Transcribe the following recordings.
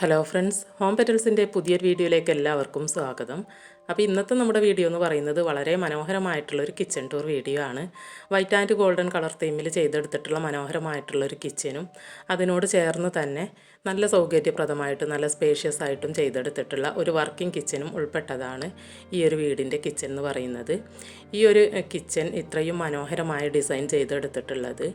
Hello friends home പെറ്റൽസിന്റെ പുതിയൊരു വീഡിയോയിലേക്ക് എല്ലാവർക്കും സ്വാഗതം. അപ്പോൾ ഇന്നത്തെ നമ്മുടെ വീഡിയോ എന്ന് പറയുന്നത് വളരെ മനോഹരമായിട്ടുള്ള ഒരു കിച്ചൺ ടൂർ വീഡിയോ ആണ്. വൈറ്റ് ആൻഡ് ഗോൾഡൻ കളർ തീമിൽ ചെയ്തെടുത്തിട്ടുള്ള മനോഹരമായിട്ടുള്ള ഒരു കിച്ചനും അതിനോട് ചേർന്ന് തന്നെ നല്ല സൗകര്യപ്രദമായിട്ട് നല്ല സ്പേഷ്യസ് ആയിട്ടും ചെയ്തെടുത്തിട്ടുള്ള ഒരു വർക്കിംഗ് കിച്ചനും ഉൾപ്പെട്ടതാണ് ഈ ഒരു വീടിന്റെ കിച്ചൺ എന്ന് പറയുന്നത്. ഈ ഒരു കിച്ചൺ ഇത്രയും മനോഹരമായ ഡിസൈൻ ചെയ്തെടുത്തിട്ടുള്ളത്.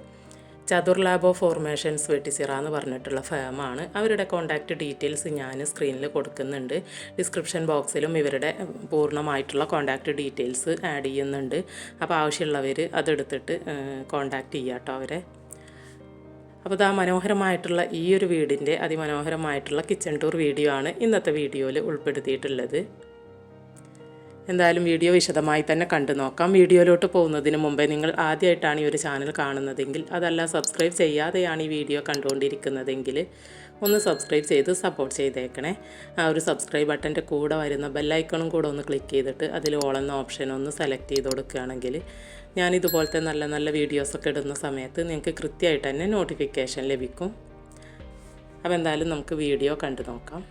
ചതുർ ലാബ് ഓഫ് ഫോർമേഷൻസ് വെട്ടിസിറ എന്ന് പറഞ്ഞിട്ടുള്ള ഫേമാണ്. അവരുടെ കോൺടാക്റ്റ് ഡീറ്റെയിൽസ് ഞാൻ സ്ക്രീനിൽ കൊടുക്കുന്നുണ്ട്. ഡിസ്ക്രിപ്ഷൻ ബോക്സിലും ഇവരുടെ പൂർണമായിട്ടുള്ള കോൺടാക്റ്റ് ഡീറ്റെയിൽസ് ആഡ് ചെയ്യുന്നുണ്ട്. അപ്പോൾ ആവശ്യമുള്ളവർ അതെടുത്തിട്ട് കോൺടാക്റ്റ് ചെയ്യാം കേട്ടോ അവരെ. അപ്പോൾ ഇതാ മനോഹരമായിട്ടുള്ള ഈ ഒരു വീടിന്റെ അതിമനോഹരമായിട്ടുള്ള കിച്ചൺ ടൂർ വീഡിയോ ആണ് ഇന്നത്തെ വീഡിയോയിൽ ഉൾപ്പെടുത്തിയിട്ടുള്ളത്. എന്തായാലും വീഡിയോ വിശദമായി തന്നെ കണ്ടു നോക്കാം. വീഡിയോയിലോട്ട് പോകുന്നതിന് മുമ്പേ നിങ്ങൾ ആദ്യമായിട്ടാണ് ഈ ഒരു ചാനൽ കാണുന്നതെങ്കിൽ അതല്ല സബ്സ്ക്രൈബ് ചെയ്യാതെയാണ് ഈ വീഡിയോ കണ്ടുകൊണ്ടിരിക്കുന്നതെങ്കിൽ ഒന്ന് സബ്സ്ക്രൈബ് ചെയ്ത് സപ്പോർട്ട് ചെയ്തേക്കണേ. ആ ഒരു സബ്സ്ക്രൈബ് ബട്ടന്റെ കൂടെ വരുന്ന ബെല്ലൈക്കണും കൂടെ ഒന്ന് ക്ലിക്ക് ചെയ്തിട്ട് അതിൽ ഓളെന്ന ഓപ്ഷൻ ഒന്ന് സെലക്ട് ചെയ്ത് കൊടുക്കുകയാണെങ്കിൽ ഞാനിതുപോലത്തെ നല്ല നല്ല വീഡിയോസൊക്കെ ഇടുന്ന സമയത്ത് നിങ്ങൾക്ക് കൃത്യമായിട്ട് തന്നെ നോട്ടിഫിക്കേഷൻ ലഭിക്കും. അപ്പോൾ എന്തായാലും നമുക്ക് വീഡിയോ കണ്ടു നോക്കാം.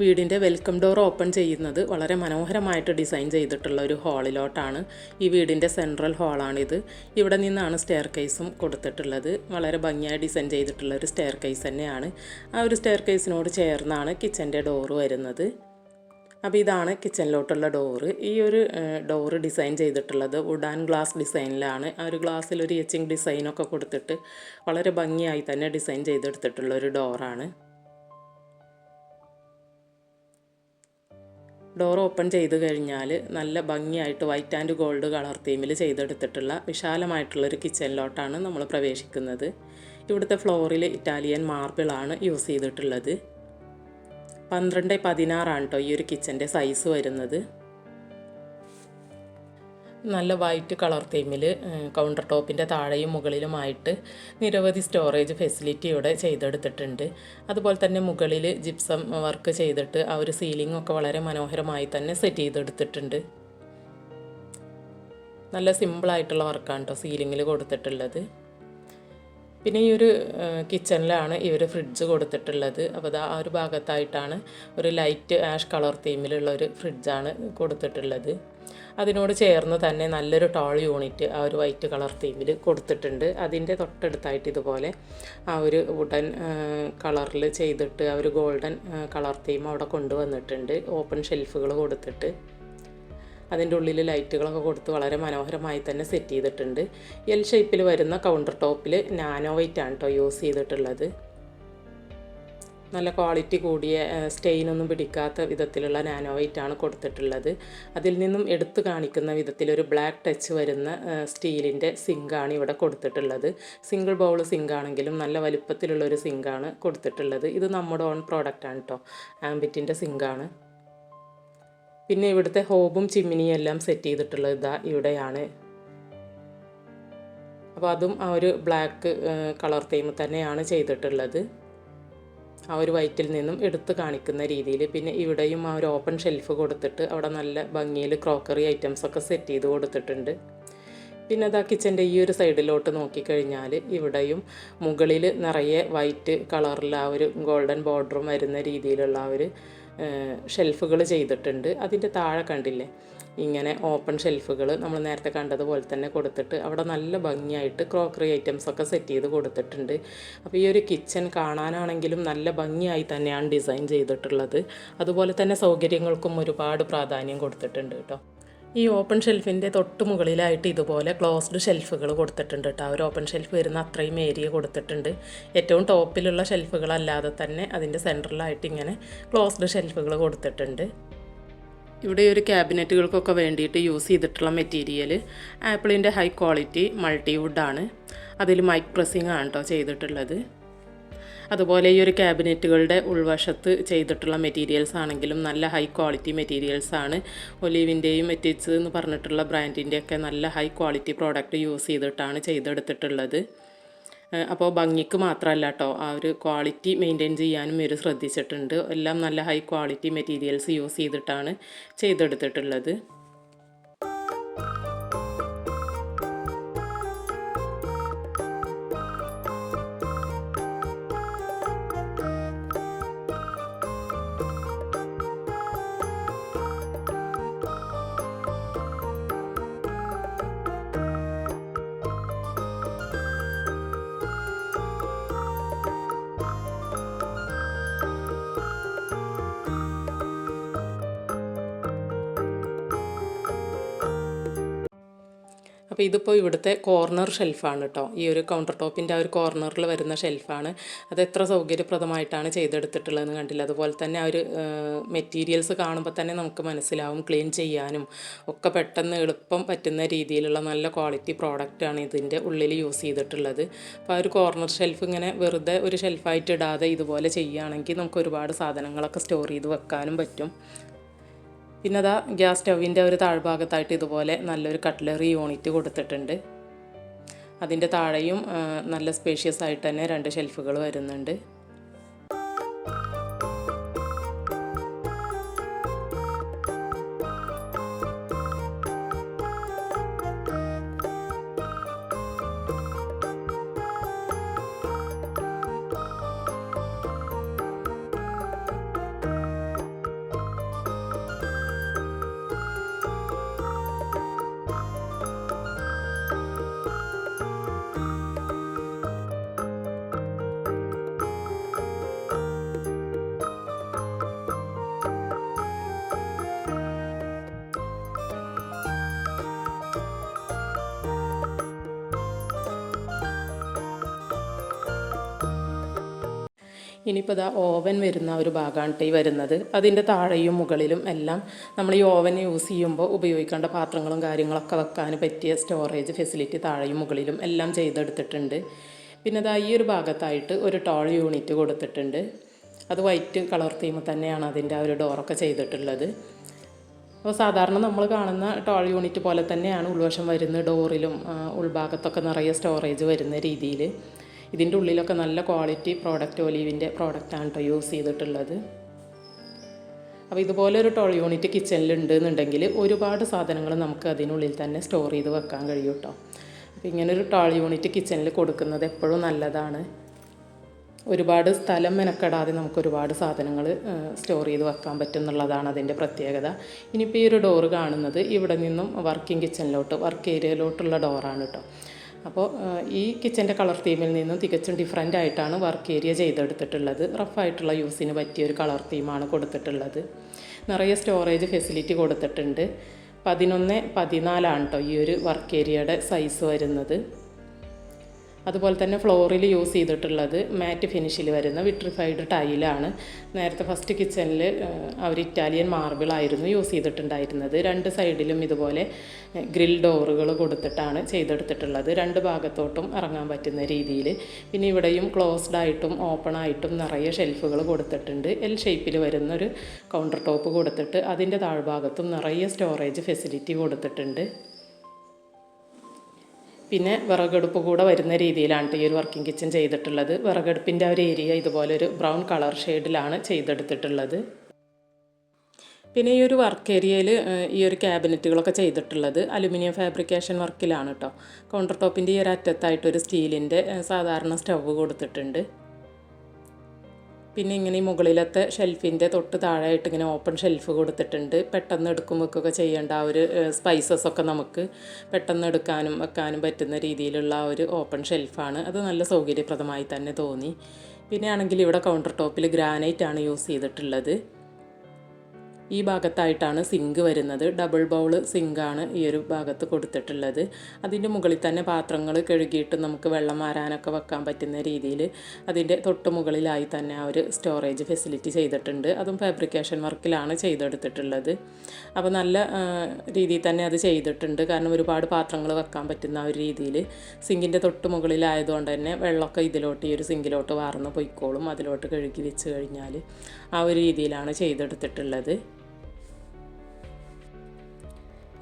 വീടിന്റെ വെൽക്കം ഡോർ ഓപ്പൺ ചെയ്യുന്നത് വളരെ മനോഹരമായിട്ട് ഡിസൈൻ ചെയ്തിട്ടുള്ള ഒരു ഹാളിലോട്ടാണ്. ഈ വീടിന്റെ സെൻട്രൽ ഹാളാണിത്. ഇവിടെ നിന്നാണ് സ്റ്റെയർ കേസും കൊടുത്തിട്ടുള്ളത്. വളരെ ഭംഗിയായി ഡിസൈൻ ചെയ്തിട്ടുള്ള ഒരു സ്റ്റെയർ കേസ് തന്നെയാണ്. ആ ഒരു സ്റ്റെയർ കേസിനോട് ചേർന്നാണ് കിച്ചന്റെ ഡോറ് വരുന്നത്. അപ്പോൾ ഇതാണ് കിച്ചണിലോട്ടുള്ള ഡോറ് ഈ ഒരു ഡോറ് ഡിസൈൻ ചെയ്തിട്ടുള്ളത് വുഡ് ആൻഡ് ഗ്ലാസ് ഡിസൈനിലാണ്. ആ ഒരു ഗ്ലാസ്സിൽ ഒരു എച്ചിങ് ഡിസൈനൊക്കെ കൊടുത്തിട്ട് വളരെ ഭംഗിയായി തന്നെ ഡിസൈൻ ചെയ്തെടുത്തിട്ടുള്ള ഒരു ഡോറാണ് ഡോർ ഓപ്പൺ ചെയ്ത് കഴിഞ്ഞാൽ നല്ല ഭംഗിയായിട്ട് വൈറ്റ് ആൻഡ് ഗോൾഡ് കളർ തീമിൽ ചെയ്തെടുത്തിട്ടുള്ള വിശാലമായിട്ടുള്ളൊരു കിച്ചണിലോട്ടാണ് നമ്മൾ പ്രവേശിക്കുന്നത്. ഇവിടുത്തെ ഫ്ലോറിൽ ഇറ്റാലിയൻ മാർബിളാണ് യൂസ് ചെയ്തിട്ടുള്ളത്. പന്ത്രണ്ട് പതിനാറാണ് കേട്ടോ ഈ ഒരു കിച്ചന്റെ സൈസ് വരുന്നത്. നല്ല വൈറ്റ് കളർ തീമിൽ കൗണ്ടർ ടോപ്പിന്റെ താഴെയും മുകളിലുമായിട്ട് നിരവധി സ്റ്റോറേജ് ഫെസിലിറ്റി ഇവിടെ ചെയ്തെടുത്തിട്ടുണ്ട്. അതുപോലെ തന്നെ മുകളിൽ ജിപ്സം വർക്ക് ചെയ്തിട്ട് ആ ഒരു സീലിംഗ് ഒക്കെ വളരെ മനോഹരമായി തന്നെ സെറ്റ് ചെയ്തെടുത്തിട്ടുണ്ട്. നല്ല സിമ്പിളായിട്ടുള്ള വർക്കാണ് കേട്ടോ സീലിങ്ങിൽ കൊടുത്തിട്ടുള്ളത്. പിന്നെ ഈ ഒരു കിച്ചണിലാണ് ഒരു ഫ്രിഡ്ജ് കൊടുത്തിട്ടുള്ളത്. അപ്പോൾ അത് ആ ഒരു ഭാഗത്തായിട്ടാണ് ഒരു ലൈറ്റ് ആഷ് കളർ തീമിലുള്ള ഒരു ഫ്രിഡ്ജാണ് കൊടുത്തിട്ടുള്ളത്. അതിനോട് ചേർന്ന് തന്നെ നല്ലൊരു ടോൾ യൂണിറ്റ് ആ ഒരു വൈറ്റ് കളർ തീമിൽ കൊടുത്തിട്ടുണ്ട്. അതിന്റെ തൊട്ടടുത്തായിട്ട് ഇതുപോലെ ആ ഒരു വുഡൻ കളറിൽ ചെയ്തിട്ട് ആ ഒരു ഗോൾഡൻ കളർ തീം അവിടെ കൊണ്ടുവന്നിട്ടുണ്ട്. ഓപ്പൺ ഷെൽഫുകൾ കൊടുത്തിട്ട്. അതിന്റെ ഉള്ളിൽ ലൈറ്റുകളൊക്കെ കൊടുത്ത് വളരെ മനോഹരമായി തന്നെ സെറ്റ് ചെയ്തിട്ടുണ്ട്. എൽ ഷേപ്പിൽ വരുന്ന കൗണ്ടർ ടോപ്പിൽ നാനോ വൈറ്റ് ആണ് കേട്ടോ യൂസ് ചെയ്തിട്ടുള്ളത്. നല്ല ക്വാളിറ്റി കൂടിയ സ്റ്റെയിനൊന്നും പിടിക്കാത്ത വിധത്തിലുള്ള നാനോ വൈറ്റ് ആണ് കൊടുത്തിട്ടുള്ളത്. അതിൽ നിന്നും എടുത്തു കാണിക്കുന്ന വിധത്തിൽ ഒരു ബ്ലാക്ക് ടച്ച് വരുന്ന സ്റ്റീലിന്റെ സിങ്കാണ് ഇവിടെ കൊടുത്തിട്ടുള്ളത്. സിംഗിൾ ബൗൾ സിങ്ക് ആണെങ്കിലും നല്ല വലുപ്പത്തിലുള്ള ഒരു സിങ്കാണ് കൊടുത്തിട്ടുള്ളത്. ഇത് നമ്മുടെ ഓൺ പ്രോഡക്റ്റ് ആണ് കേട്ടോ ആംബിറ്റിന്റെ സിങ്കാണ്. പിന്നെ ഇവിടുത്തെ ഹോബും ചിമ്മിനിയും എല്ലാം സെറ്റ് ചെയ്തിട്ടുള്ളത് ഇതാ ഇവിടെയാണ്. അപ്പോൾ അതും ആ ഒരു ബ്ലാക്ക് കളർ തീം തന്നെയാണ് ചെയ്തിട്ടുള്ളത്. ആ ഒരു വൈറ്റിൽ നിന്നും എടുത്ത് കാണിക്കുന്ന രീതിയിൽ. പിന്നെ ഇവിടെയും ആ ഒരു ഓപ്പൺ ഷെൽഫ് കൊടുത്തിട്ട് അവിടെ നല്ല ഭംഗിയിൽ ക്രോക്കറി ഐറ്റംസ് ഒക്കെ സെറ്റ് ചെയ്ത് കൊടുത്തിട്ടുണ്ട്. പിന്നെ അതാ കിച്ചന്റെ ഈ ഒരു സൈഡിലോട്ട് നോക്കിക്കഴിഞ്ഞാൽ ഇവിടെയും മുകളിൽ നിറയെ വൈറ്റ് കളറിൽ ആ ഒരു ഗോൾഡൻ ബോർഡറും വരുന്ന രീതിയിലുള്ള ആ ഒരു ഷെൽഫുകൾ ചെയ്തിട്ടുണ്ട്. അതിന്റെ താഴെ കണ്ടില്ലേ? ഇങ്ങനെ ഓപ്പൺ ഷെൽഫുകൾ നമ്മൾ നേരത്തെ കണ്ടതുപോലെ തന്നെ കൊടുത്തിട്ട് അവിടെ നല്ല ഭംഗിയായിട്ട് ക്രോക്കറി ഐറ്റംസ് ഒക്കെ സെറ്റ് ചെയ്ത് കൊടുത്തിട്ടുണ്ട്. അപ്പോൾ ഈ ഒരു കിച്ചൺ കാണാനാണെങ്കിലും നല്ല ഭംഗിയായി തന്നെയാണ് ഡിസൈൻ ചെയ്തിട്ടുള്ളത്. അതുപോലെ തന്നെ സൗകര്യങ്ങൾക്കും ഒരുപാട് പ്രാധാന്യം കൊടുത്തിട്ടുണ്ട് കേട്ടോ. ഈ ഓപ്പൺ ഷെൽഫിന്റെ തൊട്ട് മുകളിലായിട്ട് ഇതുപോലെ ക്ലോസ്ഡ് ഷെൽഫുകൾ കൊടുത്തിട്ടുണ്ട് കേട്ടോ. ഒരു ഓപ്പൺ ഷെൽഫ് വരുന്ന അത്രയും ഏരിയ കൊടുത്തിട്ടുണ്ട്. ഏറ്റവും ടോപ്പിലുള്ള ഷെൽഫുകളല്ലാതെ തന്നെ അതിന്റെ സെന്ററിലായിട്ട് ഇങ്ങനെ ക്ലോസ്ഡ് ഷെൽഫുകൾ കൊടുത്തിട്ടുണ്ട്. ഇവിടെ ഒരു ക്യാബിനറ്റുകൾക്കൊക്കെ വേണ്ടിയിട്ട് യൂസ് ചെയ്തിട്ടുള്ള മെറ്റീരിയൽ ആപ്പിളിന്റെ ഹൈ ക്വാളിറ്റി മൾട്ടി മൾട്ടിവുഡാണ് അതിൽ മൈക്ക് പ്രസ്സിങ് ആണ് കേട്ടോ ചെയ്തിട്ടുള്ളത്. അതുപോലെ ഈ ഒരു ക്യാബിനറ്റുകളുടെ ഉൾവശത്ത് ചെയ്തിട്ടുള്ള മെറ്റീരിയൽസ് ആണെങ്കിലും നല്ല ഹൈ ക്വാളിറ്റി മെറ്റീരിയൽസ് ആണ്. ഒലീവിന്റെയും മെറ്റിറ്റ്സ് എന്ന് പറഞ്ഞിട്ടുള്ള ബ്രാൻഡിന്റെയൊക്കെ നല്ല ഹൈ ക്വാളിറ്റി പ്രോഡക്റ്റ് യൂസ് ചെയ്തിട്ടാണ് ചെയ്തെടുത്തിട്ടുള്ളത്. അപ്പോൾ ഭംഗിക്ക് മാത്രമല്ല കേട്ടോ ആ ഒരു ക്വാളിറ്റി മെയിന്റെയിൻ ചെയ്യാനും ഇവർ ശ്രദ്ധിച്ചിട്ടുണ്ട്. എല്ലാം നല്ല ഹൈ ക്വാളിറ്റി മെറ്റീരിയൽസ് യൂസ് ചെയ്തിട്ടാണ് ചെയ്തെടുത്തിട്ടുള്ളത്. അപ്പോൾ ഇതിപ്പോൾ ഇവിടുത്തെ കോർണർ ഷെൽഫാണ് കേട്ടോ ഈ ഒരു കൗണ്ടർ ടോപ്പിന്റെ ആ ഒരു കോർണറിൽ വരുന്ന ഷെൽഫാണ് അത് എത്ര സൗകര്യപ്രദമായിട്ടാണ് ചെയ്തെടുത്തിട്ടുള്ളതെന്ന് കണ്ടില്ല. അതുപോലെ തന്നെ ആ ഒരു മെറ്റീരിയൽസ് കാണുമ്പോൾ തന്നെ നമുക്ക് മനസ്സിലാവും ക്ലീൻ ചെയ്യാനും ഒക്കെ പെട്ടെന്ന് എളുപ്പം പറ്റുന്ന രീതിയിലുള്ള നല്ല ക്വാളിറ്റി പ്രോഡക്റ്റാണ് ഇതിന്റെ ഉള്ളിൽ യൂസ് ചെയ്തിട്ടുള്ളത്. അപ്പോൾ ആ ഒരു കോർണർ ഷെൽഫ് ഇങ്ങനെ വെറുതെ ഒരു ഷെൽഫായിട്ട് ഇടാതെ ഇതുപോലെ ചെയ്യുകയാണെങ്കിൽ നമുക്ക് ഒരുപാട് സാധനങ്ങളൊക്കെ സ്റ്റോർ ചെയ്ത് വെക്കാനും പറ്റും. പിന്നെ അതാ ഗ്യാസ് സ്റ്റൗവിന്റെ ഒരു താഴ്ഭാഗത്തായിട്ട് ഇതുപോലെ നല്ലൊരു കട്ട്ലറി യൂണിറ്റ് കൊടുത്തിട്ടുണ്ട്. അതിന്റെ താഴെയും നല്ല സ്പേഷ്യസ് ആയിട്ട് തന്നെ രണ്ട് ഷെൽഫുകൾ വരുന്നുണ്ട്. ഇനിയിപ്പോൾ ഇതാ ഓവൻ വരുന്ന ഒരു ഭാഗമാണ് ഈ വരുന്നത്. അതിന്റെ താഴെയും മുകളിലും എല്ലാം നമ്മൾ ഈ ഓവൻ യൂസ് ചെയ്യുമ്പോൾ ഉപയോഗിക്കേണ്ട പാത്രങ്ങളും കാര്യങ്ങളൊക്കെ വെക്കാൻ പറ്റിയ സ്റ്റോറേജ് ഫെസിലിറ്റി താഴെയും മുകളിലും എല്ലാം ചെയ്തെടുത്തിട്ടുണ്ട്. പിന്നെ ഇതാ ഈ ഒരു ഭാഗത്തായിട്ട് ഒരു ടോൾ യൂണിറ്റ് കൊടുത്തിട്ടുണ്ട്. അത് വൈറ്റ് കളർ തീം തന്നെയാണ് അതിന്റെ ആ ഒരു ഡോറൊക്കെ ചെയ്തിട്ടുള്ളത്. അപ്പോൾ സാധാരണ നമ്മൾ കാണുന്ന ടോൾ യൂണിറ്റ് പോലെ തന്നെയാണ് ഉൾവശം വരുന്ന ഡോറിലും ഉൾഭാഗത്തൊക്കെ നിറയെ സ്റ്റോറേജ് വരുന്ന രീതിയിൽ ഇതിന്റെ ഉള്ളിലൊക്കെ നല്ല ക്വാളിറ്റി പ്രോഡക്റ്റ് ഒലീവിന്റെ പ്രോഡക്റ്റാണ് കേട്ടോ യൂസ് ചെയ്തിട്ടുള്ളത്. അപ്പോൾ ഇതുപോലെ ഒരു ടോൾ യൂണിറ്റ് കിച്ചണിൽ ഉണ്ടെന്നുണ്ടെങ്കിൽ ഒരുപാട് സാധനങ്ങൾ നമുക്ക് അതിനുള്ളിൽ തന്നെ സ്റ്റോർ ചെയ്ത് വെക്കാൻ കഴിയും കേട്ടോ അപ്പോൾ ഒരു ടോൾ യൂണിറ്റ് കിച്ചണിൽ കൊടുക്കുന്നത് എപ്പോഴും നല്ലതാണ്. ഒരുപാട് സ്ഥലം മെനക്കെടാതെ നമുക്ക് ഒരുപാട് സാധനങ്ങൾ സ്റ്റോർ ചെയ്ത് വെക്കാൻ പറ്റും എന്നുള്ളതാണ് അതിന്റെ പ്രത്യേകത. ഇനിയിപ്പോൾ ഈ ഒരു ഡോറ് കാണുന്നത് ഇവിടെ നിന്നും വർക്കിംഗ് കിച്ചണിലോട്ട് വർക്ക് ഏരിയയിലോട്ടുള്ള ഡോറാണ് കേട്ടോ അപ്പോൾ ഈ കിച്ചന്റെ കളർ തീമിൽ നിന്നും തികച്ചും ഡിഫറെന്റ് ആയിട്ടാണ് വർക്ക് ഏരിയ ചെയ്തെടുത്തിട്ടുള്ളത്. റഫായിട്ടുള്ള യൂസിന് പറ്റിയ ഒരു കളർ തീമാണ് കൊടുത്തിട്ടുള്ളത്. നിറയെ സ്റ്റോറേജ് ഫെസിലിറ്റി കൊടുത്തിട്ടുണ്ട്. പതിനൊന്ന് പതിനാലാണ് കേട്ടോ ഈ ഒരു വർക്ക് ഏരിയയുടെ സൈസ് വരുന്നത്. അതുപോലെ തന്നെ ഫ്ലോറിൽ യൂസ് ചെയ്തിട്ടുള്ളത് മാറ്റ് ഫിനിഷിൽ വരുന്ന വിട്രിഫൈഡ് ടൈലാണ്. നേരത്തെ ഫസ്റ്റ് കിച്ചണിൽ അവർ ഇറ്റാലിയൻ മാർബിളായിരുന്നു യൂസ് ചെയ്തിട്ടുണ്ടായിരുന്നത്. രണ്ട് സൈഡിലും ഇതുപോലെ ഗ്രിൽ ഡോറുകൾ കൊടുത്തിട്ടാണ് ചെയ്തെടുത്തിട്ടുള്ളത്. രണ്ട് ഭാഗത്തോട്ടും ഇറങ്ങാൻ പറ്റുന്ന രീതിയിൽ. പിന്നെ ഇവിടെയും ക്ലോസ്ഡ് ആയിട്ടും ഓപ്പൺ ആയിട്ടും നിറയെ ഷെൽഫുകൾ കൊടുത്തിട്ടുണ്ട്. എൽ ഷേപ്പിൽ വരുന്ന ഒരു കൗണ്ടർ ടോപ്പ് കൊടുത്തിട്ട് അതിന്റെ താഴ്ഭാഗത്തും നിറയെ സ്റ്റോറേജ് ഫെസിലിറ്റി കൊടുത്തിട്ടുണ്ട്. പിന്നെ വിറകടുപ്പ് കൂടെ വരുന്ന രീതിയിലാണ് ഈ ഒരു വർക്കിംഗ് കിച്ചൺ ചെയ്തിട്ടുള്ളത്. വിറകടുപ്പിന്റെ ഒരു ഏരിയ ഇതുപോലെ ഒരു ബ്രൗൺ കളർ ഷെയ്ഡിലാണ് ചെയ്തെടുത്തിട്ടുള്ളത്. പിന്നെ ഈ ഒരു വർക്ക് ഏരിയയിൽ ഈ ഒരു ക്യാബിനറ്റുകളൊക്കെ ചെയ്തിട്ടുള്ളത് അലുമിനിയം ഫാബ്രിക്കേഷൻ വർക്കിലാണ് കേട്ടോ കൗണ്ടർ ടോപ്പിന്റെ ഈ ഒരു അറ്റത്തായിട്ടൊരു സ്റ്റീലിന്റെ സാധാരണ സ്റ്റവ് കൊടുത്തിട്ടുണ്ട്. പിന്നെ ഇങ്ങനെ ഈ മുകളിലത്തെ ഷെൽഫിന്റെ തൊട്ട് താഴെയായിട്ട് ഇങ്ങനെ ഓപ്പൺ ഷെൽഫ് കൊടുത്തിട്ടുണ്ട്. പെട്ടെന്ന് എടുക്കും വെക്കുകയൊക്കെ ചെയ്യേണ്ട ആ ഒരു സ്പൈസസ് ഒക്കെ നമുക്ക് പെട്ടെന്ന് എടുക്കാനും വെക്കാനും പറ്റുന്ന രീതിയിലുള്ള ആ ഒരു ഓപ്പൺ ഷെൽഫാണ് അത് നല്ല സൗകര്യപ്രദമായി തന്നെ തോന്നി. പിന്നെ ആണെങ്കിൽ ഇവിടെ കൗണ്ടർ ടോപ്പിൽ ഗ്രാനൈറ്റ് ആണ് യൂസ് ചെയ്തിട്ടുള്ളത്. ഈ ഭാഗത്തായിട്ടാണ് സിങ്ക് വരുന്നത്. ഡബിൾ ബൗൾ സിങ്കാണ് ഈ ഒരു ഭാഗത്ത് കൊടുത്തിട്ടുള്ളത്. അതിന്റെ മുകളിൽ തന്നെ പാത്രങ്ങൾ കഴുകിയിട്ട് നമുക്ക് വെള്ളം മാറാനൊക്കെ വെക്കാൻ പറ്റുന്ന രീതിയിൽ അതിന്റെ തൊട്ട് മുകളിലായി തന്നെ ആ ഒരു സ്റ്റോറേജ് ഫെസിലിറ്റി ചെയ്തിട്ടുണ്ട്. അതും ഫാബ്രിക്കേഷൻ വർക്കിലാണ് ചെയ്തെടുത്തിട്ടുള്ളത്. അപ്പോൾ നല്ല രീതിയിൽ തന്നെ അത് ചെയ്തിട്ടുണ്ട്. കാരണം ഒരുപാട് പാത്രങ്ങൾ വെക്കാൻ പറ്റുന്ന ആ ഒരു രീതിയിൽ സിങ്കിന്റെ തൊട്ട് മുകളിലായതുകൊണ്ട് തന്നെ വെള്ളമൊക്കെ ഇതിലോട്ട് ഈ ഒരു സിങ്കിലോട്ട് വാർന്ന് പൊയ്ക്കോളും. അതിലോട്ട് കഴുകി വെച്ച് കഴിഞ്ഞാൽ ആ ഒരു രീതിയിലാണ് ചെയ്തെടുത്തിട്ടുള്ളത്.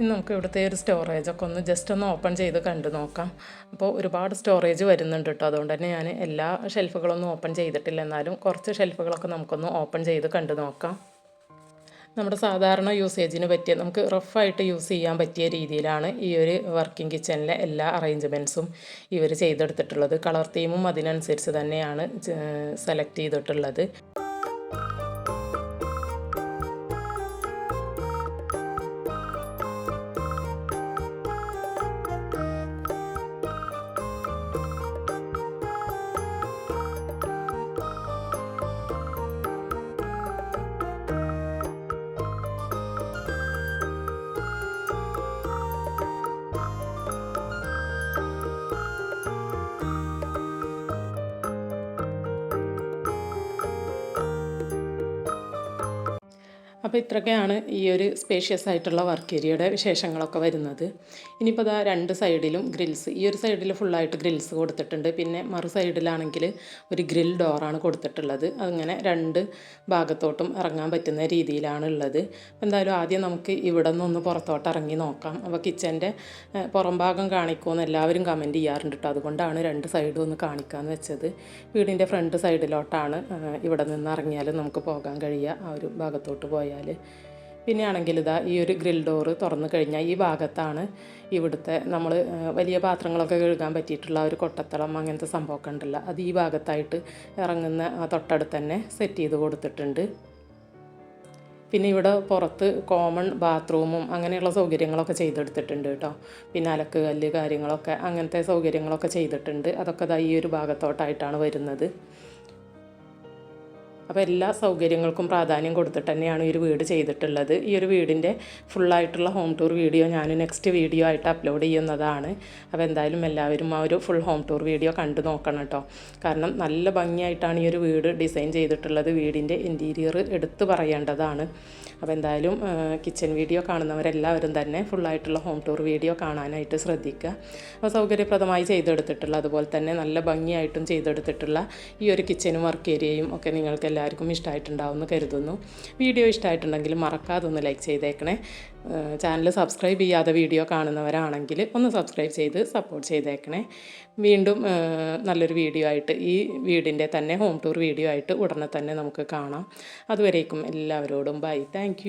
ഇനി നമുക്ക് ഇവിടുത്തെ ഒരു സ്റ്റോറേജൊക്കെ ഒന്ന് ജസ്റ്റ് ഒന്ന് ഓപ്പൺ ചെയ്ത് കണ്ടു നോക്കാം. അപ്പോൾ ഒരുപാട് സ്റ്റോറേജ് വരുന്നുണ്ട് കേട്ടോ. അതുകൊണ്ട് തന്നെ ഞാൻ എല്ലാ ഷെൽഫുകളൊന്നും ഓപ്പൺ ചെയ്തിട്ടില്ല. എന്നാലും കുറച്ച് ഷെൽഫുകളൊക്കെ നമുക്കൊന്ന് ഓപ്പൺ ചെയ്ത് കണ്ടു നോക്കാം. നമ്മുടെ സാധാരണ യൂസേജിന് പറ്റിയ നമുക്ക് റഫായിട്ട് യൂസ് ചെയ്യാൻ പറ്റിയ രീതിയിലാണ് ഈ ഒരു വർക്കിംഗ് കിച്ചണിലെ എല്ലാ അറേഞ്ച്മെന്റ്സും ഇവർ ചെയ്തെടുത്തിട്ടുള്ളത്. കളർ തീമും അതിനനുസരിച്ച് തന്നെയാണ് സെലക്ട് ചെയ്തിട്ടുള്ളത്. അപ്പോൾ ഇത്രയൊക്കെയാണ് ഈ ഒരു സ്പേഷ്യസ് ആയിട്ടുള്ള വർക്ക് ഏരിയയുടെ വിശേഷങ്ങളൊക്കെ വരുന്നത്. ഇനിയിപ്പോൾ അതാ രണ്ട് സൈഡിലും ഗ്രിൽസ് ഈ ഒരു സൈഡിൽ ഫുള്ളായിട്ട് ഗ്രിൽസ് കൊടുത്തിട്ടുണ്ട്. പിന്നെ മറു സൈഡിലാണെങ്കിൽ ഒരു ഗ്രിൽ ഡോറാണ് കൊടുത്തിട്ടുള്ളത്. അങ്ങനെ രണ്ട് ഭാഗത്തോട്ടും ഇറങ്ങാൻ പറ്റുന്ന രീതിയിലാണ് ഉള്ളത്. അപ്പോൾ എന്തായാലും ആദ്യം നമുക്ക് ഇവിടെ നിന്നൊന്ന് പുറത്തോട്ട് ഇറങ്ങി നോക്കാം. അപ്പോൾ കിച്ചന്റെ പുറം ഭാഗം കാണിക്കുമെന്ന് എല്ലാവരും കമന്റ് ചെയ്യാറുണ്ട് കേട്ടോ അതുകൊണ്ടാണ് രണ്ട് സൈഡും ഒന്ന് കാണിക്കാമെന്ന് വെച്ചത്. വീടിന്റെ ഫ്രണ്ട് സൈഡിലോട്ടാണ് ഇവിടെ നിന്ന് ഇറങ്ങിയാലും നമുക്ക് പോകാൻ കഴിയുക. ആ ഒരു ഭാഗത്തോട്ട് പോയാൽ പിന്നെ ആണെങ്കിൽ ഇതാ ഈ ഒരു ഗ്രിൽ ഡോറ് തുറന്നു കഴിഞ്ഞാൽ ഈ ഭാഗത്താണ് ഇവിടുത്തെ നമ്മൾ വലിയ പാത്രങ്ങളൊക്കെ കഴുകാൻ പറ്റിയിട്ടുള്ള ഒരു കൊട്ടത്തളം അങ്ങനത്തെ സംഭവമൊക്കെ ഉണ്ടല്ലോ. അത് ഈ ഭാഗത്തായിട്ട് ഇറങ്ങുന്ന തൊട്ടടുത്ത് തന്നെ സെറ്റ് ചെയ്ത് കൊടുത്തിട്ടുണ്ട്. പിന്നെ ഇവിടെ പുറത്ത് കോമൺ ബാത്റൂമും അങ്ങനെയുള്ള സൗകര്യങ്ങളൊക്കെ ചെയ്തെടുത്തിട്ടുണ്ട് കേട്ടോ. പിന്നെ അലക്ക് കല്ല് കാര്യങ്ങളൊക്കെ അങ്ങനത്തെ സൗകര്യങ്ങളൊക്കെ ചെയ്തിട്ടുണ്ട്. അതൊക്കെ ഈ ഒരു ഭാഗത്തോട്ടായിട്ടാണ് വരുന്നത്. അപ്പോൾ എല്ലാ സൗകര്യങ്ങൾക്കും പ്രാധാന്യം കൊടുത്തിട്ട് തന്നെയാണ് ഈ ഒരു വീട് ചെയ്തിട്ടുള്ളത്. ഈ ഒരു വീടിന്റെ ഫുള്ളായിട്ടുള്ള ഹോം ടൂർ വീഡിയോ ഞാൻ നെക്സ്റ്റ് വീഡിയോ ആയിട്ട് അപ്ലോഡ് ചെയ്യുന്നതാണ്. അപ്പോൾ എന്തായാലും എല്ലാവരും ആ ഒരു ഫുൾ ഹോം ടൂർ വീഡിയോ കണ്ടു നോക്കണം കേട്ടോ. കാരണം നല്ല ഭംഗിയായിട്ടാണ് ഈ ഒരു വീട് ഡിസൈൻ ചെയ്തിട്ടുള്ളത്. വീടിന്റെ ഇന്റീരിയർ എടുത്തു പറയേണ്ടതാണ്. അപ്പോൾ എന്തായാലും കിച്ചൺ വീഡിയോ കാണുന്നവരെല്ലാവരും തന്നെ ഫുള്ളായിട്ടുള്ള ഹോം ടൂർ വീഡിയോ കാണാനായിട്ട് ശ്രദ്ധിക്കുക. അപ്പോൾ സൗകര്യപ്രദമായി ചെയ്തെടുത്തിട്ടുള്ള അതുപോലെ തന്നെ നല്ല ഭംഗിയായിട്ടും ചെയ്തെടുത്തിട്ടുള്ള ഈ ഒരു കിച്ചനും വർക്ക് ഏരിയയും ഒക്കെ നിങ്ങൾക്ക് എല്ലാവർക്കും ഇഷ്ടമായിട്ടുണ്ടാവുമെന്ന് കരുതുന്നു. വീഡിയോ ഇഷ്ടമായിട്ടുണ്ടെങ്കിൽ മറക്കാതെ ഒന്ന് ലൈക്ക് ചെയ്തേക്കണേ. ചാനൽ സബ്സ്ക്രൈബ് ചെയ്യാതെ വീഡിയോ കാണുന്നവരാണെങ്കിൽ ഒന്ന് സബ്സ്ക്രൈബ് ചെയ്ത് സപ്പോർട്ട് ചെയ്തേക്കണേ. വീണ്ടും നല്ലൊരു വീഡിയോ ആയിട്ട് ഈ വീടിന്റെ തന്നെ ഹോം ടൂർ വീഡിയോ ആയിട്ട് ഉടനെ തന്നെ നമുക്ക് കാണാം. അതുവരേക്കും എല്ലാവരോടും ബൈ താങ്ക്